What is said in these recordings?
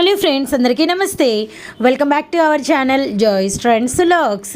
Hello friends అందరికీ నమస్తే. Welcome back to our channel Joys Trends Lux.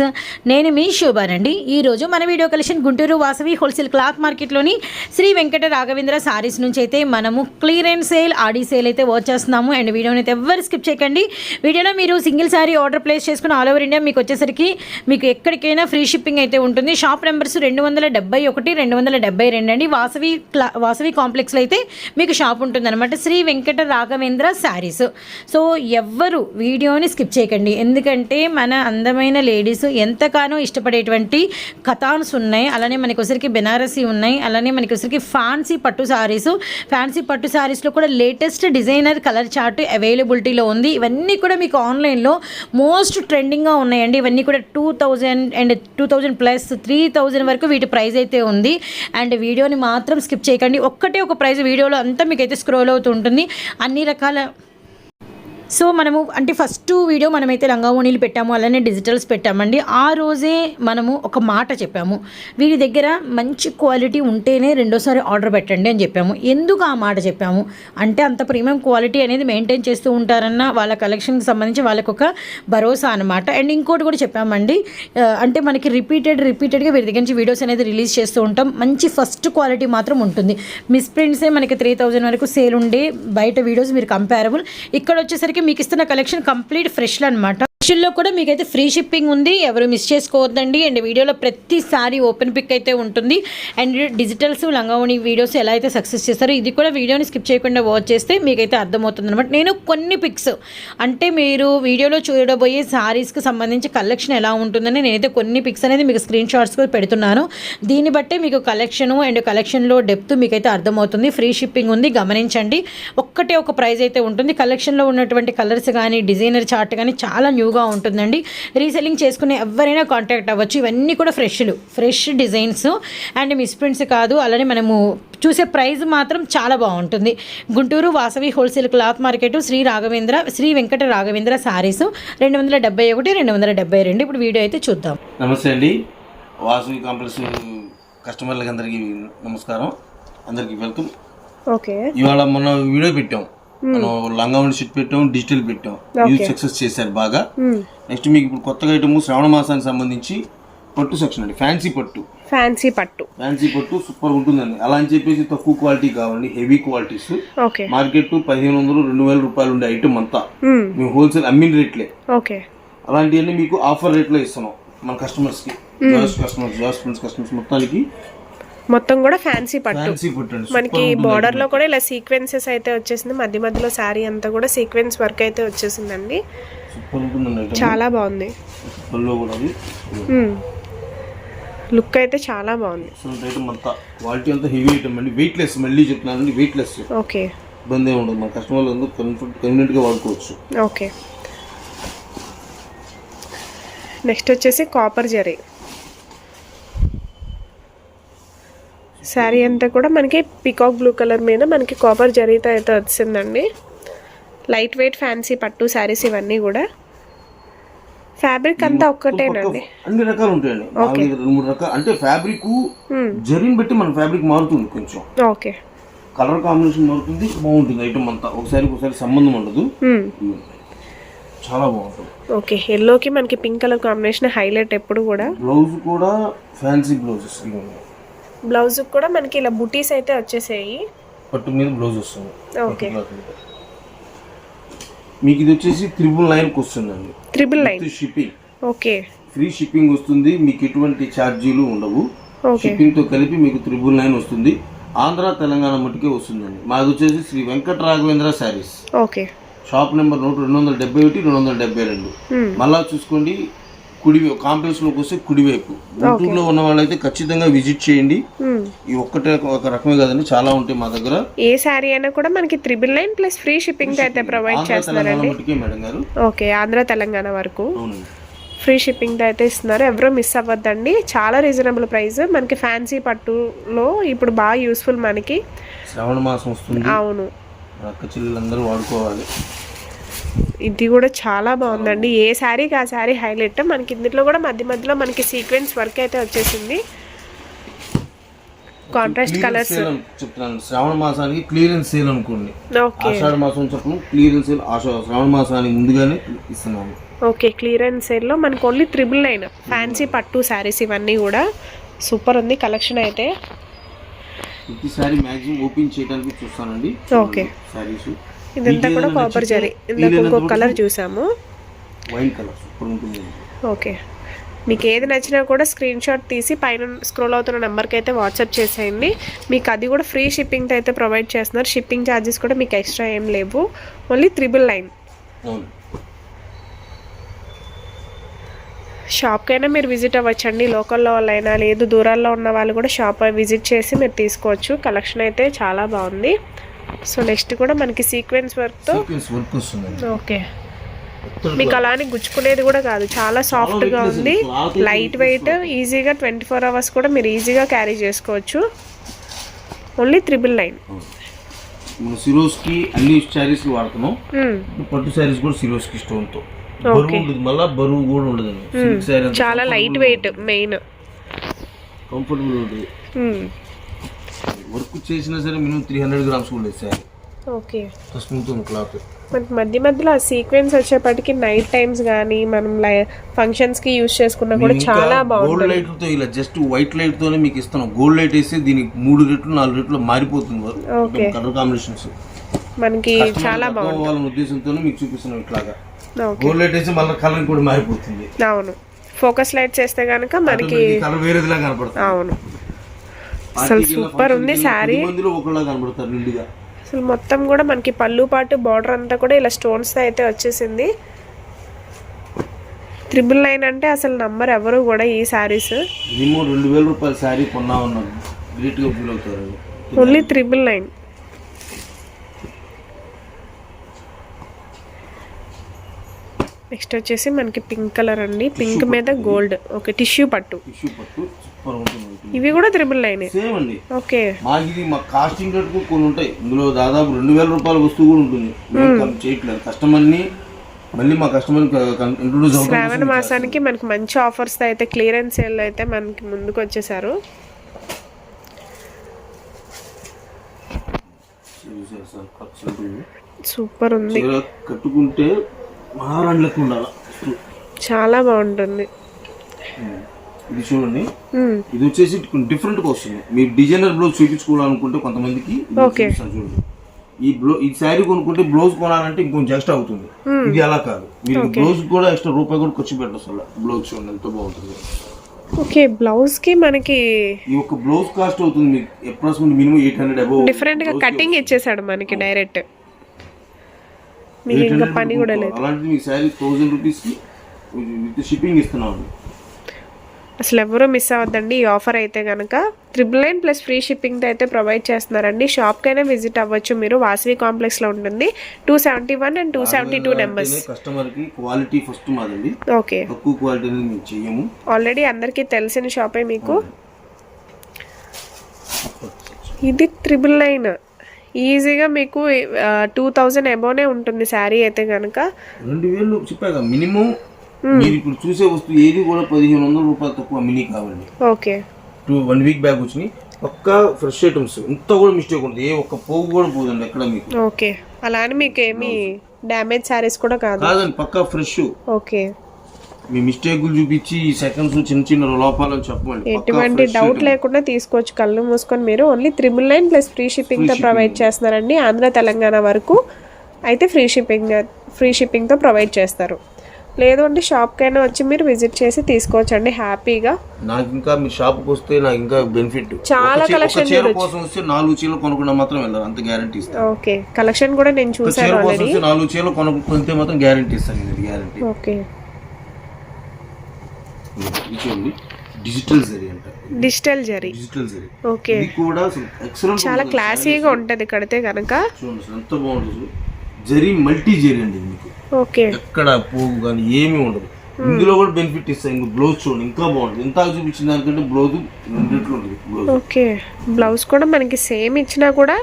నేను మీ శోభానండి ఈరోజు మన video collection Guntur Vasavi wholesale cloth మార్కెట్లోని Shri Venkata Raghavendra saris నుంచి అయితే మనము క్లియరెన్స్ సేల్ ఆడీ సేల్ అయితే వచ్చేస్తున్నాము అండ్ వీడియోని అయితే ఎవ్వరు స్కిప్ చేయకండి. వీడియోలో మీరు సింగిల్ సారీ ఆర్డర్ ప్లేస్ చేసుకుని ఆల్ ఓవర్ ఇండియా మీకు వచ్చేసరికి మీకు ఎక్కడికైనా ఫ్రీ షిప్పింగ్ అయితే ఉంటుంది. షాప్ నెంబర్స్ రెండు వందల డెబ్బై ఒకటి రెండు వందల డెబ్బై రెండు అండి. వాసవి క్లా వాసవి కాంప్లెక్స్లో అయితే మీకు షాప్ ఉంటుంది అనమాట శ్రీ వెంకట రాఘవేంద్ర శారీస్ సో ఎవ్వరు వీడియోని స్కిప్ చేయకండి. ఎందుకంటే మన అందమైన లేడీస్ ఎంతగానో ఇష్టపడేటువంటి కథాన్స్ ఉన్నాయి. అలానే మనకి ఒకసారికి బెనారసీ ఉన్నాయి. అలానే మనకి ఒకసారికి ఫ్యాన్సీ పట్టు సారీస్. ఫ్యాన్సీ పట్టు సారీస్లో కూడా లేటెస్ట్ డిజైనర్ కలర్ చార్ట్ అవైలబిలిటీలో ఉంది. ఇవన్నీ కూడా మీకు ఆన్లైన్లో మోస్ట్ ట్రెండింగ్గా ఉన్నాయండి. ఇవన్నీ కూడా two thousand and two thousand plus three thousand వరకు వీటి ప్రైస్ అయితే ఉంది. అండ్ వీడియోని మాత్రం స్కిప్ చేయకండి. ఒక్కటే ఒక ప్రైస్ వీడియోలో అంతా మీకు అయితే స్క్రోల్ అవుతూ ఉంటుంది. అన్ని రకాల సో మనము అంటే ఫస్ట్ వీడియో మనమైతే లంగావోణీలు పెట్టాము అలానే డిజిటల్స్ పెట్టామండి. ఆ రోజే మనము ఒక మాట చెప్పాము. వీరి దగ్గర మంచి క్వాలిటీ ఉంటేనే రెండోసారి ఆర్డర్ పెట్టండి అని చెప్పాము. ఎందుకు ఆ మాట చెప్పాము? అంటే అంత ప్రీమియం క్వాలిటీ అనేది మెయింటైన్ చేస్తూ ఉంటారన్న వాళ్ళ కలెక్షన్కి సంబంధించి వాళ్ళకు ఒక భరోసా అనమాట అండ్ ఇంకోటి కూడా చెప్పామండి అంటే మనకి రిపీటెడ్ రిపీటెడ్గా వీరి దగ్గర నుంచి వీడియోస్ అనేది రిలీజ్ చేస్తూ ఉంటాం. మంచి ఫస్ట్ క్వాలిటీ మాత్రం ఉంటుంది. మిస్ప్రింట్సే మనకి త్రీ థౌజండ్ వరకు సేల్ ఉండే బయట వీడియోస్ మీరు కంపారబుల్ ఇక్కడ వచ్చేసరికి మీకు ఇస్తున్న కలెక్షన్ కంప్లీట్ ఫ్రెష్ అనమాట లో కూడా మీకైతే ఫ్రీ షిప్పింగ్ ఉంది. ఎవరు మిస్ చేసుకోవద్దండి. అండ్ వీడియోలో ప్రతిసారి ఓపెన్ పిక్ అయితే ఉంటుంది. అండ్ డిజిటల్స్ లంగావణి వీడియోస్ ఎలా అయితే సక్సెస్ చేస్తారో ఇది కూడా వీడియోని స్కిప్ చేయకుండా వాచ్ చేస్తే మీకైతే అర్థమవుతుంది అనమాట నేను కొన్ని పిక్స్ అంటే మీరు వీడియోలో చూడబోయే శారీస్కి సంబంధించి కలెక్షన్ ఎలా ఉంటుందని నేనైతే కొన్ని పిక్స్ అనేది మీకు స్క్రీన్ షాట్స్ కూడా పెడుతున్నాను. దీన్ని బట్టే మీకు కలెక్షన్ అండ్ కలెక్షన్లో డెప్త్ మీకైతే అర్థమవుతుంది. ఫ్రీ షిప్పింగ్ ఉంది. గమనించండి. ఒక్కటే ఒక ప్రైజ్ అయితే ఉంటుంది. కలెక్షన్లో ఉన్నటువంటి కలర్స్ కానీ డిజైనర్ చార్ట్ కానీ చాలా న్యూగా ఉంటుందండి. రీసెల్లింగ్ చేసుకునే ఎవరైనా కాంటాక్ట్ అవ్వచ్చు. ఇవన్నీ కూడా ఫ్రెష్లు. Fresh designs. అండ్ మిస్ప్రింట్స్ కాదు. అలానే మనము చూసే ప్రైజ్ మాత్రం చాలా బాగుంటుంది. Guntur Vasavi wholesale cloth market Shri Raghavendra Shri Venkata Raghavendra saris రెండు వందల డెబ్బై ఒకటి రెండు వందల డెబ్బై రెండు. ఇప్పుడు వీడియో అయితే చూద్దాం. నమస్తే అండి. వాసవి కాంప్లెక్స్ కస్టమర్లకి అందరికీ నమస్కారం. అందరికీ వెల్కమ్. ఓకే. ఇవాళ మొన్న వీడియో పెట్టాం. మనం లంగావణి షిట్ పెట్టాం డిజిటల్ పెట్టాం. యూజ్ సక్సెస్ చేశారు బాగా. నెక్స్ట్ మీకు ఇప్పుడు కొత్తగా ఐటమ్ శ్రావణ మాసానికి సంబంధించి పట్టు సెక్షన్ అండి. ఫ్యాన్సీ పట్టు. ఫ్యాన్సీ పట్టు. ఫ్యాన్సీ పట్టు సూపర్ ఉంటుందండి. అలా అని చెప్పేసి తక్కువ క్వాలిటీ కావండి. హెవీ క్వాలిటీస్ మార్కెట్ పదిహేను వందలు రెండు వేల రూపాయలు ఉండే ఐటమ్ అంతా. మ్మ్. మేము హోల్సేల్ అమ్మిన రేట్లే. ఓకే అలాంటివన్నీ మీకు ఆఫర్ రేట్లో ఇస్తున్నాం మన కస్టమర్స్కి. జాస్ కస్టమర్స్ జాస్ ఫ్రెండ్స్ కస్టమర్స్ మొత్తానికి మొత్తం కూడా ఫ్యాన్సీ పట్టు. మనకి బార్డర్లో కూడా ఇలా సీక్వెన్సెస్ అయితే వచ్చేసింది. మధ్య మధ్యలో శారీ అంతా కూడా సీక్వెన్స్ వర్క్ అయితే వచ్చేసిందండి. చాలా బాగుంది. లుక్ అయితే చాలా బాగుంది. క్వాలిటీ అంతా హెవీ ఐటమ్ అండి. వెయిట్ లెస్ మళ్ళీ చెప్తున్నానండి వెయిట్ లెస్ ఓకే. ఇబ్బంది ఉండదు. మన కస్టమర్లు అందరూ కన్వీనియంట్గా వాడుకోవచ్చు. ఓకే. నెక్స్ట్ వచ్చేసి కాపర్ జరీ శారీ అంతా కూడా మనకి పికాక్ బ్లూ కలర్ మీద మనకి కాపర్ జరీతో అయితే వచ్చిందండి. లైట్ వెయిట్ ఫ్యాన్సీ పట్టు శారీస్ ఇవన్నీ కూడా. ఫ్యాబ్రిక్ అంతా ఒక్కటేనండి. అన్ని రకాలు ఉంటాయండి. రెండు మూడు రకాలు. అంటే ఫ్యాబ్రిక్ జరీని బట్టి మన ఫ్యాబ్రిక్ మారుతుంది కొంచెం. ఓకే. కలర్ కాంబినేషన్ మారుతుంది బాగుంటుంది. ఐటమ్ అంతా ఒకసారి ఒకసారి సంబంధం ఉండదు. చాలా బాగుంటుంది. ఓకే. ఎల్లోకి మనకి పింక్ కలర్ కాంబినేషన్ హైలైట్ ఎప్పుడు కూడా బ్లౌజ్ కూడా ఫ్యాన్సీ బ్లౌజెస్ బ్లౌజ్ కూడా మనకి ఇలా బుటీస్ అయితే వచ్చేసాయి. పట్టు మీద బ్లౌజ్ వస్తుంది. ఓకే. మీకు ఇది వచ్చేసి త్రిబుల్ నైన్కి వస్తుందండి. Triple nine. With shipping. Okay. Free shipping వస్తుంది మీకు ఎటువంటి ఛార్జీలు ఉండవు. ఓకే. షిప్పింగ్తో కలిపి మీకు త్రిబుల్ నైన్ వస్తుంది. ఆంధ్ర తెలంగాణ మట్టుకే వస్తుందండి. మాది వచ్చేసి Shri Venkata Raghavendra saris. Okay. Shop number నూట రెండు వందల డెబ్బై ఒకటి రెండు వందల డెబ్బై రెండు. మళ్ళా చూసుకోండి కుడివైపు కాంప్లెక్స్లోకి వస్తే కుడివైపు గుంటూరులో ఉన్న వాళ్ళైతే ఖచ్చితంగా విజిట్ చేయండి. ఈ ఒక్కటే ఒక రకమే కదండి చాలా ఉంటాయి మా దగ్గర. ఏ శారీ అయినా కూడా మనకి triple nine plus free shipping అయితే ప్రొవైడ్ చేస్తున్నారండి. ఓకే ఆంధ్ర తెలంగాణ వరకు. ఫ్రీ షిప్పింగ్ అయితే ఇస్తున్నారు. ఎవరో మిస్ అవ్వద్దండి. చాలా రీజనబుల్ ప్రైస్ మనకి ఫ్యాన్సీ పట్టులో ఇప్పుడు బాగా యూస్ఫుల్ మనకి. శ్రావణ మాసం వస్తుంది. అవును. అక్క చెల్లెలందరూ వాడుకోవాలి. ఇది కూడా చాలా బాగుందండి. ఏ శారీకి ఆ శారీ హైలైట్. మనకి ఇందులో కూడా మధ్య మధ్యలో మనకి సీక్వెన్స్ వర్క్ అయితే వచ్చేసింది. Contrast colours. చెప్తున్నాను. శ్రావణ మాసానికి క్లియరెన్స్ సేల్ అనుకోండి. ఆషాఢ మాసం చెప్పడం క్లియరెన్స్ సేల్ శ్రావణ మాసానికి ముందుగానే ఇస్తున్నాము. ఓకే క్లియరెన్స్ సేల్లో మనకు ఓన్లీ త్రిబుల్ నైన్ ఫ్యాన్సీ పట్టు శారీస్ ఇవన్నీ కూడా. సూపర్ ఉంది కలెక్షన్ అయితే. ప్రతి సారీ మాక్సిమం ఓపెన్ చేయడానికి చూస్తానండి. ఓకే. సారీస్ ఇదంతా కూడా కాపర్ జరీ. ఇందాక ఇంకొక కలర్ చూసాము. వైన్ కలర్ సూపర్ ఉంటుంది. ఓకే. మీకు ఏది నచ్చినా కూడా స్క్రీన్ షాట్ తీసి పైన స్క్రోల్ అవుతున్న నెంబర్కి అయితే వాట్సాప్ చేసేయండి. మీకు అది కూడా ఫ్రీ షిప్పింగ్తో అయితే ప్రొవైడ్ చేస్తున్నారు. షిప్పింగ్ ఛార్జెస్ కూడా మీకు ఎక్స్ట్రా ఏం లేవు. ఓన్లీ త్రిబుల్ నైన్ షాప్కైనా మీరు విజిట్ అవ్వచ్చండి. లోకల్లో వాళ్ళైనా లేదు దూరాల్లో ఉన్న వాళ్ళు కూడా షాప్ విజిట్ చేసి మీరు తీసుకోవచ్చు. కలెక్షన్ అయితే చాలా బాగుంది. సో నెక్స్ట్ కూడా మనకి సీక్వెన్స్ వర్క్తో సీక్వెన్స్ వర్క్ వస్తుందండి. ఓకే. మీకు అలానే గుచ్చుకునేది కూడా కాదు. చాలా సాఫ్ట్గా ఉంది. లైట్ వెయిట్ ఈజీగా ట్వంటీ ఫోర్ అవర్స్ కూడా మీరు ఈజీగా క్యారీ చేసుకోవచ్చు. Only triple nine. మన సిరోస్కి అన్ని శారీస్ వాడుతున్నాం. పట్టు శారీస్ కూడా సిరోస్కి స్టోన్తో. బరువు మళ్ళా బరువు కూడా Hmm. చాలా లైట్ వెయిట్ మెయిన్ కంఫర్టబుల్ ఉంటుంది వర్క్ చేసినా సరే మినిమం త్రీ హండ్రెడ్ గ్రామ్స్ కూడా లేదు శారీ ఓకే. స్మూత్ ఉంది క్లాత్ మనకి మధ్య మధ్యలో ఆ సీక్వెన్స్ వచ్చేప్పటికి నైట్ టైమ్స్ కానీ మనం లై ఫంక్షన్స్కి యూస్ చేసుకున్నా కూడా చాలా గోల్డ్ బాగుంటుంది. లైట్తో ఇలా జస్ట్ వైట్ లైట్ తోనే మీకు ఇస్తాను గోల్డ్ లైట్ వేస్తే దీనికి మూడు రెట్లు నాలుగు రెట్లు మారిపోతుంది. కలర్ కాంబినేషన్స్ మనకి చాలా బాగుంటుంది. వాళ్ళ ఉద్దేశంతోనే మీకు చూపిస్తున్నాం ఇట్లాగా. గోల్డ్ లైట్ వేస్తే మళ్ళీ కలర్ కూడా మారిపోతుంది. అవును. ఫోకస్ లైట్స్ వేస్తే కనుక మనకి కలర్ వేరేదిలా కనపడుతుంది. అవును. అసలు సూపర్ ఉంది శారీ. అసలు మొత్తం కూడా మనకి పళ్ళు పాటు బార్డర్ అంతా కూడా ఇలా స్టోన్స్ అయితే వచ్చేసింది. త్రిబుల్ నైన్ అంటే అసలు నంబర్ ఎవరు కూడా ఈ శారీస్ రెండు వేల రూపాయల శారీ కొన్నా ఉన్నాను ఫీల్ అవుతారు. ఓన్లీ త్రిబుల్ నైన్ నెక్స్ట్ వచ్చేసి మనకి పింక్ కలర్ అండి. పింక్ మీద గోల్డ్. ఓకే టిష్యూ పట్టు. ఇవి కూడా త్రిబుల్ అండి. ఓకే. మాకు ఇది మా కాస్టింగ్ రేట్ కొన్ని ఉంటాయి. ఇందులో దాదాపు రెండు వేల రూపాయల వస్తువు కూడా ఉంటుంది. కం- చేయట్లేదు. కస్టమర్ని మళ్ళీ మా కస్టమర్ ఇంట్రొడ్యూస్ శ్రావణ మాసానికి మనకి మంచి ఆఫర్స్ అయితే క్లియరెన్స్ సేల్ అయితే మనకి ముందుకు వచ్చేసారు. సూపర్ ఉంది. కట్టుకుంటే మహారాణులకు ఉండాలి? చాలా బాగుంటుంది. ఇది చూడండి. మ్మ్. ఇది వచ్చేసి డిఫరెంట్గా వస్తుంది. మీరు డిజైనర్ బ్లౌజ్ చూపించుకోవాలనుకుంటే కొంతమందికి. చూపిస్తాను చూడండి. ఈ బ్లౌజ్ ఈ శారీ కొనుక్కుంటే బ్లౌజ్ కొనాలంటే ఇంకొంచెం ఎక్స్ట్రా అవుతుంది. ఇది అలా కాదు. మీరు బ్లౌజ్ కూడా ఎక్స్ట్రా రూపాయి కూడా ఖర్చు పెట్టచ్చు బ్లౌజ్ చూడండి ఎంత బాగుంటుంది. ఓకే బ్లౌజ్కి మనకి ఈ ఒక బ్లౌజ్ కాస్ట్ అవుతుంది మీకు. Approximate minimum eight hundred above డిఫరెంట్గా కటింగ్ ఇచ్చేసాడు మనకి డైరెక్ట్ మీకు ఇంకా పని కూడా లేదు. మీకు శారీ విత్ షిప్పింగ్ అసలు ఎవరూ మిస్ అవ్వద్దండి. ఈ ఆఫర్ అయితే కనుక త్రిబుల్ నైన్ ప్లస్ ఫ్రీ షిప్పింగ్తో అయితే ప్రొవైడ్ చేస్తున్నారండి. షాప్కైనా విజిట్ అవ్వచ్చు మీరు. వాసవి కాంప్లెక్స్లో ఉంటుంది. Two seventy one and two seventy two numbers కస్టమర్కి క్వాలిటీ ఫస్ట్ మాదండి. ఓకే తక్కువ క్వాలిటీ చెయ్యము. ఆల్రెడీ అందరికీ తెలిసిన షాపే మీకు? ఇది త్రిబుల్ నైన్ ఈజీగా మీకు టూ థౌజండ్ అబోనే ఉంటుంది శారీ అయితే కనుక రెండు వేలు చెప్పాక మినిమం మీరు ఇప్పుడు చూసే వస్తువు ఏది కూడా పదిహేను వందల రూపాయలు తక్కువ మినీ కావాలి okay. Two one week back వచ్చినాయి. పక్కా ఫ్రెష్ ఐటమ్స్ ఇంత కూడా మిస్టేక్ ఉంటుంది ఏ ఒక్క పోగు కూడా పోదండి ఎక్కడ మీకు. ఓకే. అలా అని మీకు ఏమి డ్యామేజ్ శారీస్ కూడా కాదు. కాదండి పక్కా ఫ్రెష్. ఓకే. మీ మిస్టేకులు చూపించి ఈ సెకండ్స్ చిన్న చిన్న లోపాలు అని చెప్పమండి. పక్కా ఎటువంటి డౌట్. లేకుండా తీసుకోవచ్చు. కళ్ళు మూసుకొని మీరు only triple nine plus free షిప్పింగ్తో provide చేస్తున్నారండి. ఆంధ్ర తెలంగాణ వరకు అయితే ఫ్రీ షిప్పింగ్ ఫ్రీ షిప్పింగ్తో ప్రొవైడ్ చేస్తారు. లేదు అంటే షాప్కైనా వచ్చి మీరు విజిట్ చేసి తీసుకోవచ్చండి. హ్యాపీగా నాకు ఇంకా మీ షాప్కి వస్తే నాకు ఇంకా బెనిఫిట్ చాలా collection చీర కోసం వస్తే నాలుగు చీరలు కొనుక్కున్నా మాత్రం వెళ్ళారు. అంత గ్యారంటీ ఇస్తాను. ఓకే. కలెక్షన్ కూడా నేను చూసాను నాలుగు చీరలు కొనుక్కుంటే మాత్రం గ్యారంటీ ఇస్తాను. Guarantee okay. ఇది డిజిటల్ జరీ అంట. Digital zari digital zari okay ఇది కూడా ఎక్సలెంట్ చాలా క్లాసీగా ఉంటుంది కడితే కనుక. చూడండి ఎంత బాగుంటుంది జరీ మల్టీ జరీ అండి మీకు. ఓకే ఎక్కడ పోగు కానీ ఏమీ ఉండదు. ఇందులో కూడా బెనిఫిట్ ఇస్తాయి. ఇంకా బ్లౌజ్ చూడండి. ఇంకా బాగుంటుంది ఎంత చూపించిన దానికంటే బ్లౌజ్ రెండిట్లో ఉంటుంది బ్లౌజ్ ఓకే బ్లౌజ్ కూడా మనకి సేమ్ ఇచ్చినా కూడా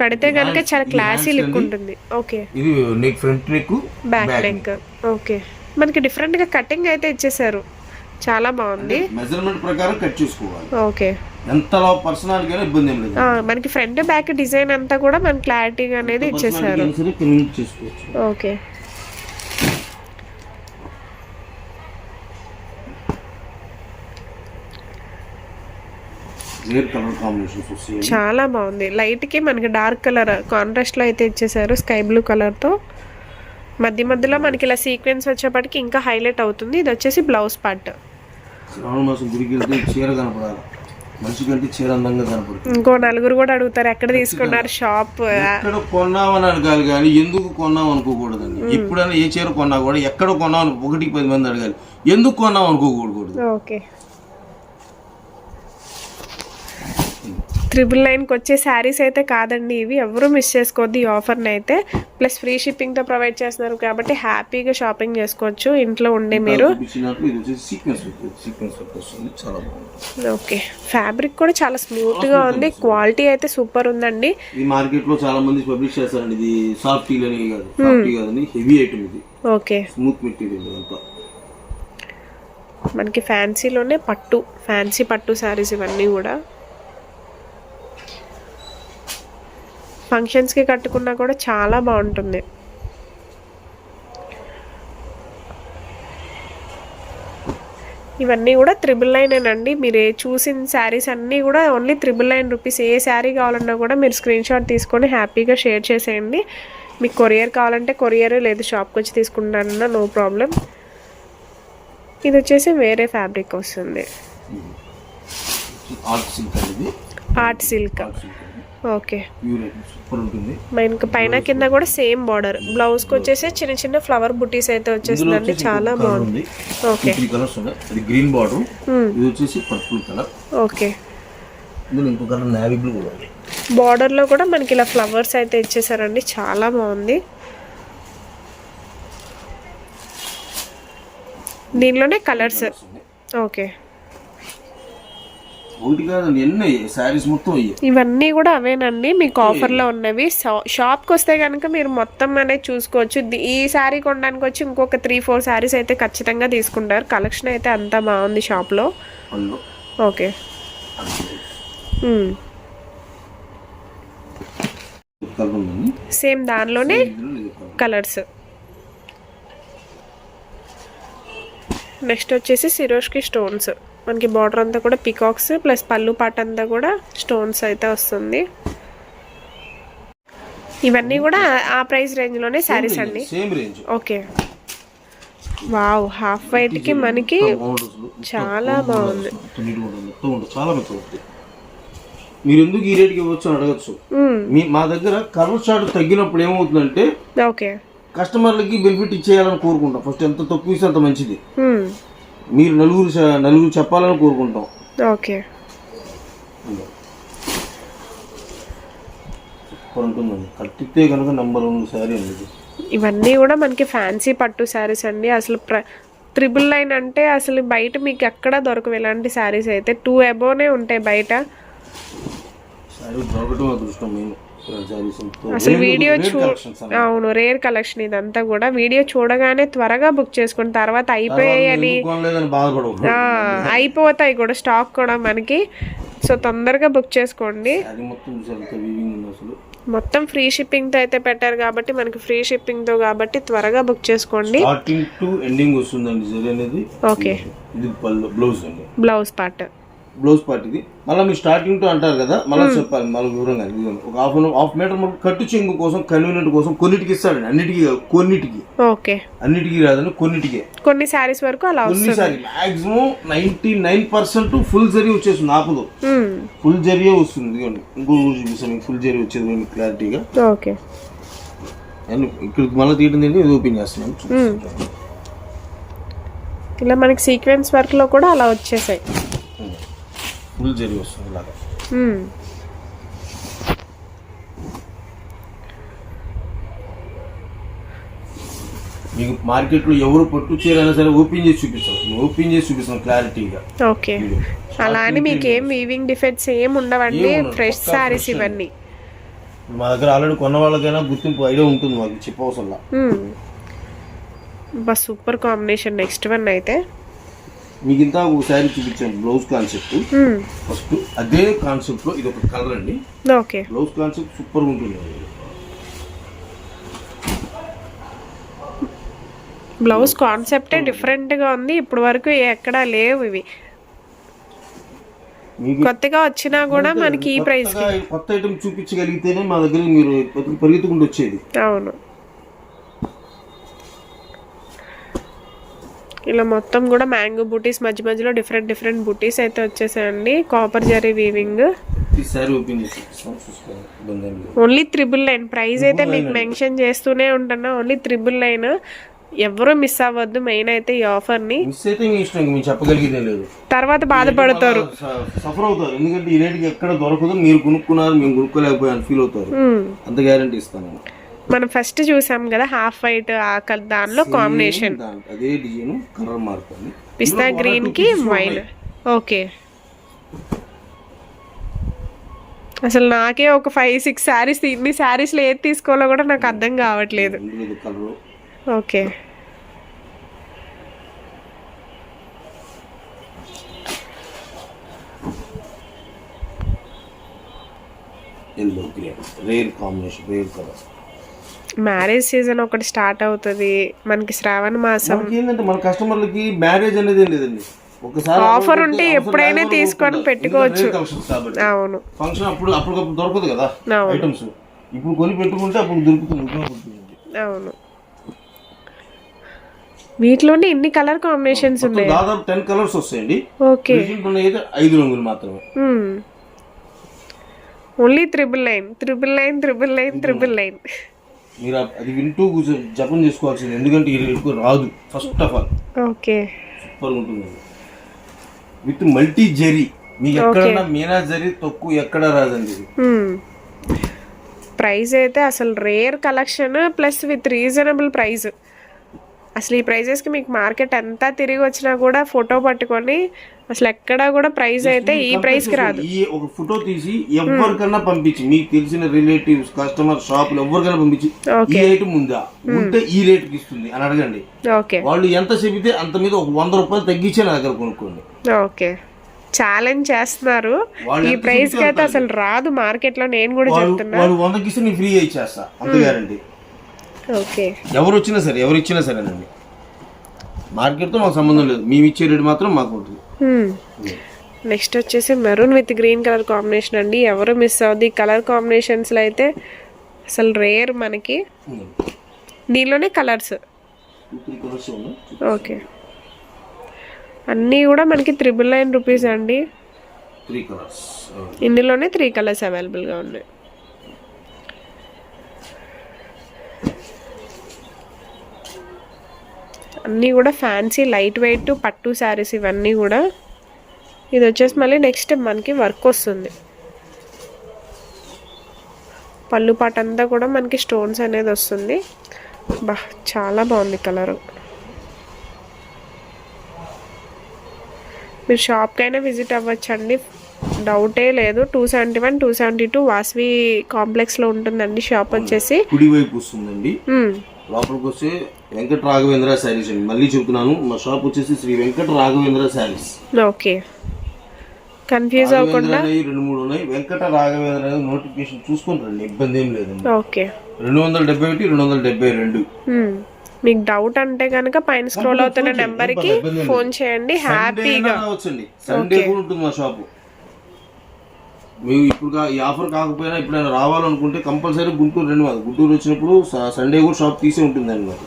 కడితే కనుక చాలా క్లాసీ లుక్ ఉంటుంది. ఓకే ఇది neck front neck back neck okay మనకి డిఫరెంట్గా కటింగ్ అయితే ఇచ్చేసారు. చాలా బాగుంది. మెజర్మెంట్ ప్రకారం కట్ చేసుకోవాలి. ఓకే. ఎంత పర్సనాలిటీ అయినా ఇబ్బంది ఏం లేదు. మనకి ఫ్రంట్ బ్యాక్ డిజైన్ అంతా కూడా మన క్లారిటీగా అనేది ఇచ్చేసారు. ఓకే. చాలా బాగుంది. లైట్కి మనకి డార్క్ కలర్ కాంట్రాస్ట్లో అయితే ఇచ్చేసారు స్కై బ్లూ కలర్తో. మధ్య మధ్యలో మనకి ఇలా సీక్వెన్స్ వచ్చేప్పటికి ఇంకా హైలైట్ అవుతుంది. ఇది వచ్చేసి బ్లౌజ్ పార్ట్ శ్రావణ మాసం గుడికి వెళ్తే చీర కనపడాలి. చీర అందంగా కనపడుతుంది. ఇంకో నలుగురు కూడా అడుగుతారు ఎక్కడ తీసుకున్నారు షాప్ ఎక్కడ కొన్నామని అడగాలి కానీ ఎందుకు కొన్నాం అనుకోకూడదండి. ఎప్పుడైనా ఏ చీర కొన్నా కూడా ఎక్కడ కొన్నాం ఒకటికి పది మంది అడగాలి. ఎందుకు కొన్నాం అనుకోకూడదు. ఓకే. ట్రిపుల్ నైన్కి వచ్చే శారీస్ అయితే కాదండి ఇవి. ఎవరు మిస్ చేసుకోవద్దు ఈ ఆఫర్ని అయితే. ప్లస్ ఫ్రీ షిప్పింగ్తో ప్రొవైడ్ చేస్తున్నారు కాబట్టి హ్యాపీగా షాపింగ్ చేసుకోవచ్చు. ఇంట్లో ఉండే మీరు. ఓకే ఫ్యాబ్రిక్ కూడా చాలా స్మూత్గా ఉంది. క్వాలిటీ అయితే సూపర్ ఉందండి. ఇది మార్కెట్లో చాలా మంది పబ్లిష్ చేస్తారండి. ఇది సాఫ్ట్ కాదు సాఫ్ట్ కాదండి. హెవీ ఐటమ్ ఇది. ఓకే స్మూత్ మెటీరియల్ అంతా మనకి ఫ్యాన్సీలోనే పట్టు ఫ్యాన్సీ పట్టు శారీస్ ఇవన్నీ కూడా. ఫంక్షన్స్కి కట్టుకున్నా కూడా చాలా బాగుంటుంది. ఇవన్నీ కూడా త్రిబుల్ నైన్ అండి మీరు చూసిన శారీస్ అన్నీ కూడా ఓన్లీ త్రిబుల్ నైన్ రూపీస్. ఏ శారీ కావాలన్నా కూడా మీరు స్క్రీన్ షాట్ తీసుకొని హ్యాపీగా షేర్ చేసేయండి. మీకు కొరియర్ కావాలంటే కొరియర్ లేదు షాప్కి వచ్చి తీసుకుంటానన్నా నో ప్రాబ్లం ఇది వచ్చేసి వేరే ఫ్యాబ్రిక్ వస్తుంది. Art silk. ఓకే. సూపర్ ఉంటుంది. మనకి పైన కింద కూడా సేమ్ బార్డర్. బ్లౌజ్కి వచ్చేసి చిన్న చిన్న ఫ్లవర్ బుటీస్ అయితే వచ్చేసిందండి వచ్చేసి చాలా బాగుంది. ఓకే. త్రీ కలర్స్ ఉన్నాయి. అది గ్రీన్ బార్డర్ Hmm. ఇది వచ్చేసి పర్పుల్ కలర్ ఓకే. ఇందులో ఇంకో కలర్ నావీ బ్లూ కూడా ఉంది. బార్డర్లో కూడా మనకి ఇలా ఫ్లవర్స్ అయితే ఇచ్చేసారండి. చాలా బాగుంది. దీనిలోనే కలర్స్ ఓకే. ఒకటి ఎన్ని శారీస్ మొత్తం అయ్యాయి. ఇవన్నీ కూడా అవేనండి మీకు ఆఫర్లో ఉన్నవి. షాప్కి వస్తే కనుక మీరు మొత్తం అనేది చూసుకోవచ్చు. ఈ శారీ కొనడానికి వచ్చి ఇంకొక త్రీ ఫోర్ శారీస్ అయితే ఖచ్చితంగా తీసుకుంటారు. కలెక్షన్ అయితే అంతా బాగుంది షాప్లో. ఓకే. సేమ్ దానిలోనే. కలర్స్. నెక్స్ట్ వచ్చేసి సిరోష్కి స్టోన్స్. మనకి బార్డర్ అంతా కూడా పికాక్స్ ప్లస్ పళ్ళు పాట అంతా కూడా స్టోన్స్ అయితే వస్తుంది. ఇవన్నీ కూడా ఆ ప్రైస్ రేంజ్లోనే శారీస్ అండి. ఓకే. వావ్ హాఫ్ వైట్కి మనకి చాలా బాగుంది. మీరు ఎందుకు ఈ రేట్కి ఇవ్వచ్చు అని అడగచ్చు. మీ మా దగ్గర కలర్ షార్ట్ తగ్గినప్పుడు ఏమవుతుందంటే ఓకే. కస్టమర్లకి బెనిఫిట్ ఇచ్చేయాలని కోరుకుంటాం. ఫస్ట్ ఎంత తక్కువ ఇస్తే అంత మంచిది. మీరు నలుగురు నలుగురు చెప్పాలని కోరుకుంటాం. ఓకే. ఉంటుందండి కట్టితే కనుక నెంబర్ శారీ అండి ఇవన్నీ కూడా మనకి ఫ్యాన్సీ పట్టు శారీస్ అండి. అసలు ప్ర త్రిబుల్ నైన్ అంటే అసలు బయట మీకు ఎక్కడా దొరకవు. ఇలాంటి శారీస్ అయితే టూ అబోనే ఉంటాయి బయట. శారీ దొరకటం అదృష్టం మేము అసలు వీడియో చూ అవును రేర్ కలెక్షన్ ఇదంతా కూడా. వీడియో చూడగానే త్వరగా బుక్ చేసుకుని తర్వాత అయిపోయాయని అయిపోతాయి కూడా స్టాక్ కూడా మనకి. సో తొందరగా బుక్ చేసుకోండి. మొత్తం ఫ్రీ షిప్పింగ్తో అయితే పెట్టారు కాబట్టి మనకి ఫ్రీ షిప్పింగ్తో కాబట్టి త్వరగా బుక్ చేసుకోండి. స్టార్టింగ్ టు ఎండింగ్ వస్తుందండి జరీ అనేది. ఓకే ఇది పళ్ళు బ్లౌజ్ అండి. బ్లౌజ్ పార్ట్ బ్లౌజ్ పార్ట్ ఇది. మళ్ళీ మీరు స్టార్టింగ్ టు అంటారు కదా మళ్ళీ చెప్పాలి మళ్ళీ వివరంగా. ఒక హాఫ్ హాఫ్ మీటర్ కట్టు చెంగు కోసం కన్వీనియంట్ కోసం కొన్నిటికి ఇస్తాడండి. అన్నిటికీ కొన్నిటికి. ఓకే. అన్నిటికీ రాదని కొన్నిటికే. కొన్ని శారీస్ వరకు అలా వస్తుంది. కొన్నిసారి maximum ninety nine percent full zari వచ్చేస్తుంది ఆపదు. మ్మ్. ఫుల్ జరియే వస్తుంది ఇదిగోండి. ఇంకో రోజు చూపిస్తాను ఫుల్ జరీ వచ్చేది మీకు క్లారిటీగా ఓకే. అండ్ ఇక్కడ మళ్ళీ తీయడం ఇది ఓపెన్ చూపిస్తాను. ఇలా మనకి సీక్వెన్స్ వర్క్లో కూడా అలా వచ్చేసాయి. ఫుల్ జరీ వస్తుంది ఇలాగా. మీకు మార్కెట్లో ఎవరు పట్టు చీర అయినా సరే ఓపెన్ చేసి చూపిస్తాం. ఓపెన్ చేసి చూపిస్తాం క్లారిటీగా. ఓకే. అలా అని మీకు ఏం వీవింగ్ డిఫెక్ట్స్ ఏం ఉండవండి. ఫ్రెష్ fresh ఇవన్నీ. మా దగ్గర ఆల్రెడీ కొన్న వాళ్ళకైనా గుర్తింపు ఐడియా ఉంటుంది మాకు చెప్పవసరం మ్మ్. బా సూపర్ కాంబినేషన్. నెక్స్ట్ వన్ అయితే. మీకు ఇంత ఒక శారీ చూపించాను బ్లౌజ్ కాన్సెప్ట్. ఫస్ట్ అదే కాన్సెప్ట్లో ఇది ఒక కలర్ అండి. ఓకే. బ్లౌజ్ కాన్సెప్ట్ సూపర్ ఉంటుంది. బ్లౌజ్ కాన్సెప్టే డిఫరెంట్గా ఉంది. ఇప్పుడు వరకు ఎక్కడా లేవు ఇవి. కొత్తగా వచ్చినా కూడా మనకి ఈ ప్రైస్ కొత్త ఐటమ్ చూపించగలిగితేనే మా దగ్గర మీరు పరిగెత్తుకుంటూ వచ్చేది అవును. ఇలా మొత్తం కూడా మ్యాంగో బూటీస్ మధ్య మధ్యలో డిఫరెంట్ డిఫరెంట్ బూటీస్ అయితే వచ్చేసాయండి. Copper zari weaving only triple line price అయితే మీకు మెన్షన్ చేస్తూనే ఉంటున్నా. ఓన్లీ త్రిబుల్ లైన్ ఎవరూ మిస్ అవ్వద్దు. మెయిన్ అయితే ఈ చెప్పగలిగేదే లేదు. తర్వాత బాధపడతారు. సఫర్ అవుతారు. ఎందుకంటే ఈ రేటుకి ఎక్కడ దొరకదు. మీరు కొనుక్కున్నారు మేము కొనుక్కోలేకపోయాను ఫీల్ అవుతారు. మ్మ్. అంత గ్యారంటీ ఇస్తాను నేను. మనం ఫస్ట్ చూసాం కదా హాఫ్ వైట్ ఆకల్ దానిలో కాంబినేషన్ దాంట్లో అదే డిజైన్ కలర్ మారుతుంది పిస్తా గ్రీన్కి వైన్ ఓకే అసలు నాకే ఒక ఫైవ్ సిక్స్ శారీస్ ఇన్ని శారీస్లో ఏది తీసుకోవాలో కూడా నాకు అర్థం కావట్లేదు. Okay yellow green rare combination rare colour marriage season ఒకటి స్టార్ట్ అవుతుంది. మనకి శ్రావణ మాసం. ఏంటంటే మన కస్టమర్లకి మ్యారేజ్ అనేది లేదండి. ఆఫర్ ఉంటే ఎప్పుడైనా తీసుకొని పెట్టుకోవచ్చు. అవును. ఫంక్షన్ అప్పుడు అప్పటికప్పుడు దొరకదు కదా అవును. ఐటమ్స్ ఇప్పుడు కొని పెట్టుకుంటే అప్పుడు దొరుకుతుంది అవును. వీటిలోనే ఇన్ని కలర్ కాంబినేషన్స్ ఉన్నాయి? దాదాపు టెన్ కలర్స్ వస్తాయండి. ఓకే. అయితే ఐదు రంగులు మాత్రమే. Only triple line triple line triple line triple line మీరు అది వింటూ కూర్చొని జపం చేసుకోవాల్సింది. ఎందుకంటే ఇది ఎక్కువ రాదు. First of all okay. Super ఉంటుంది విత్ మల్టీ జరీ మీకు ఎక్కడన్నా మీనా జరీ తక్కువ ఎక్కడ రాదండి ప్రైస్ అయితే అసలు rare collection plus with reasonable price అసలు ఈ ప్రైజెస్కి మీకు మార్కెట్ అంతా తిరిగి వచ్చినా కూడా ఫోటో పట్టుకొని అసలు ఎక్కడా కూడా ప్రైస్ అయితే ఈ ప్రైస్కి రాదు. ఈ ఒక ఫోటో తీసి ఎవరికన్నా పంపించి మీకు తెలిసిన రిలేటివ్స్ కస్టమర్ షాపులు ఎవరికైనా పంపించి ఈ రేటు ఉందా ఉంటే ఈ రేటుకి ఇస్తుంది అని అడగండి. ఓకే వాళ్ళు ఎంత చెబితే అంత మీద ఒక వంద రూపాయలు తగ్గించే నా దగ్గర కొనుక్కోండి. ఓకే ఛాలెంజ్ చేస్తున్నారు. ఈ ఎంత ప్రైస్కి అయితే అసలు రాదు మార్కెట్లో. నేను కూడా చెప్తున్నా. వాళ్ళు వందకి ఇస్తే నేను ఫ్రీ ఇచ్చేస్తా. అంత గ్యారంటీ ఓకే ఎవరు వచ్చినా సరే ఎవరు ఇచ్చినా సరేనండి. మార్కెట్తో మాకు సంబంధం లేదు. మేము ఇచ్చే రేటు మాత్రం మాకు ఉంటుంది. నెక్స్ట్ వచ్చేసి maroon with green colour combination అండి. ఎవరు మిస్ అవ్వద్దు. ఈ కలర్ కాంబినేషన్స్లో అయితే అసలు రేర్ మనకి. దీనిలోనే కలర్స్. ఓకే. అన్నీ కూడా మనకి త్రిబుల్ నైన్ రూపీస్ అండి. ఇందులోనే త్రీ కలర్స్ అవైలబుల్గా ఉన్నాయి. అన్నీ కూడా ఫ్యాన్సీ లైట్ వెయిట్ పట్టు శారీస్ ఇవన్నీ కూడా. ఇది వచ్చేసి మళ్ళీ నెక్స్ట్ మనకి వర్క్ వస్తుంది. పళ్ళు పాట అంతా కూడా మనకి స్టోన్స్ అనేది వస్తుంది. బా చాలా బాగుంది కలరు మీరు షాప్కైనా విజిట్ అవ్వచ్చండి. డౌటే లేదు. Two seventy one two seventy two Vasavi కాంప్లెక్స్లో ఉంటుందండి షాప్ వచ్చేసి. కుడి వైపు వస్తుందండి. లోపలికి వస్తే వెంకట రాఘవేంద్ర శారీస్ అండి. మళ్ళీ చెబుతున్నాను మా షాప్ వచ్చేసి శ్రీ వెంకట రాఘవేంద్ర శారీస్. ఓకే. కన్ఫ్యూజ్ అవ్వకుండా? రెండు మూడు ఉన్నాయి. వెంకట రాఘవేంద్ర నోటిఫికేషన్ చూసుకొని రండి ఇబ్బంది ఏం లేదండి ఓకే. రెండు వందల డెబ్బై ఒకటి రెండు వందల డెబ్బై రెండు. మీకు డౌట్ అంటే కనుక పైన స్క్రోల్ అవుతున్న నెంబర్కి ఫోన్ చేయండి హ్యాపీగా సండే కూడా ఉంటుంది మా షాపు మేము ఇప్పుడు ఈ ఆఫర్ కాకపోయినా ఎప్పుడైనా రావాలనుకుంటే కంపల్సరీ గుంటూరు రండి మాది గుంటూరు వచ్చినప్పుడు సండే కూడా షాప్ తీసే ఉంటుందండి మరి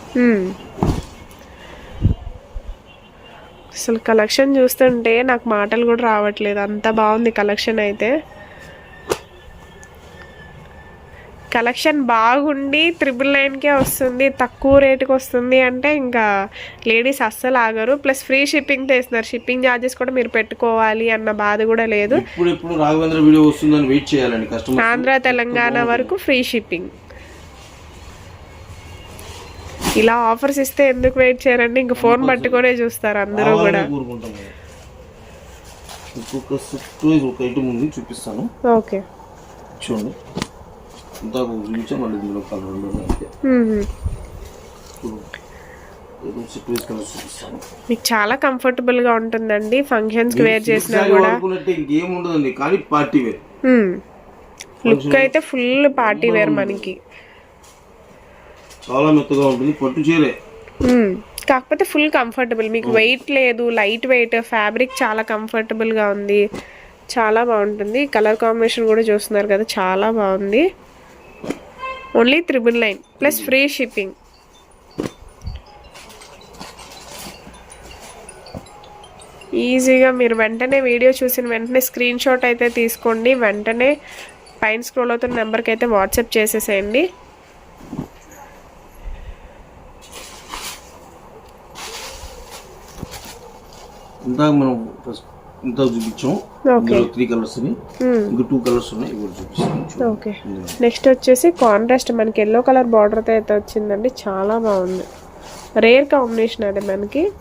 అసలు కలెక్షన్ చూస్తుంటే నాకు మాటలు కూడా రావట్లేదు. అంత బాగుంది కలెక్షన్ అయితే. కలెక్షన్ బాగుండి త్రిబుల్ నైన్కే వస్తుంది తక్కువ రేటుకి వస్తుంది అంటే ఇంకా లేడీస్ అస్సలు ఆగరు. ప్లస్ ఫ్రీ షిప్పింగ్ చేస్తున్నారు. షిప్పింగ్ ఛార్జెస్ కూడా మీరు పెట్టుకోవాలి అన్న బాధ కూడా లేదు. వీడియో వస్తుందని వెయిట్ చేయాలండి ఆంధ్ర తెలంగాణ వరకు ఫ్రీ షిప్పింగ్. ఇలా ఆఫర్స్ ఇస్తే ఎందుకు వెయిట్ చేయరండి ఇంక ఫోన్ పట్టుకొనే చూస్తారు అందరూ కూడా. కోరుకుంటాం మేము. ఇంకొక సెట్ ఒక ఐటమ్ ఉంది చూపిస్తాను. ఓకే. చూడండి. మళ్ళీ కలర్ మీకు చాలా కంఫర్టబుల్గా ఉంటుందండి ఫంక్షన్స్కి వేర్ చేసినా కూడా. వాడుకున్నట్టే ఇంకేం ఉండదండి కానీ పార్టీ వేర్ లుక్ అయితే ఫుల్ పార్టీ వేర్ మనకి. చాలా మెత్తగా ఉంటుంది పట్టు చీరే. కాకపోతే ఫుల్ కంఫర్టబుల్ మీకు వెయిట్ లేదు లైట్ వెయిట్ ఫ్యాబ్రిక్ చాలా comfortable గా ఉంది. చాలా బాగుంటుంది. కలర్ కాంబినేషన్ కూడా చూస్తున్నారు కదా చాలా బాగుంది. Only triple nine plus free shipping ఈజీగా మీరు వెంటనే వీడియో చూసిన వెంటనే స్క్రీన్ షాట్ అయితే తీసుకోండి. వెంటనే పైన స్క్రోల్ అవుతున్న నెంబర్కి అయితే వాట్సాప్ చేసేసేయండి. ఇందాక మనం ఫస్ట్ ఇంత చూపించాం. ఓకే. ఇందులో త్రీ కలర్స్ ఇంకా టూ కలర్స్ ఉన్నాయి. ఇవి చూడండి. ఓకే. నెక్స్ట్ వచ్చేసి కాంట్రాస్ట్ మనకి ఎల్లో కలర్ బార్డర్తో అయితే వచ్చిందండి. చాలా బాగుంది. రేర్ కాంబినేషన్ అది మనకి.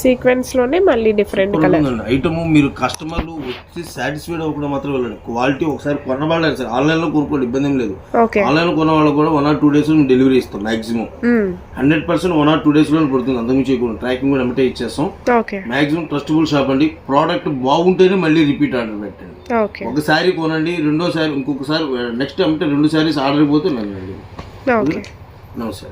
సీక్వెన్స్లోనే మళ్ళీ డిఫరెంట్ కలర్ ఐటమ్ మీరు కస్టమర్లు వచ్చి సాటిస్ఫైడ్ అవ్వకుండా మాత్రం వెళ్ళండి. క్వాలిటీ ఒకసారి కొనబడలేదు సార్ ఆన్లైన్లో కొనుక్కోండి ఇబ్బంది ఏం లేదు. ఓకే. ఆన్లైన్లో కొన్న వాళ్ళకి కూడా వన్ ఆర్ టూ డేస్లో డెలివరీ ఇస్తాం maximum hundred percent one or two డేస్లో పడుతుంది. అంతకుమించి ఎక్కువ ట్రాకింగ్ కూడా ఎమ్మటే ఇచ్చేస్తాం. మాక్సిమం ట్రస్టబుల్ షాప్ అండి. ప్రోడక్ట్ బాగుంటేనే మళ్ళీ రిపీట్ ఆర్డర్ పెట్టండి. ఒకసారి కొనండి రెండోసారి ఇంకొకసారి నెక్స్ట్ అంటే రెండు సారీస్ ఆర్డర్ పోతే నమస్తే.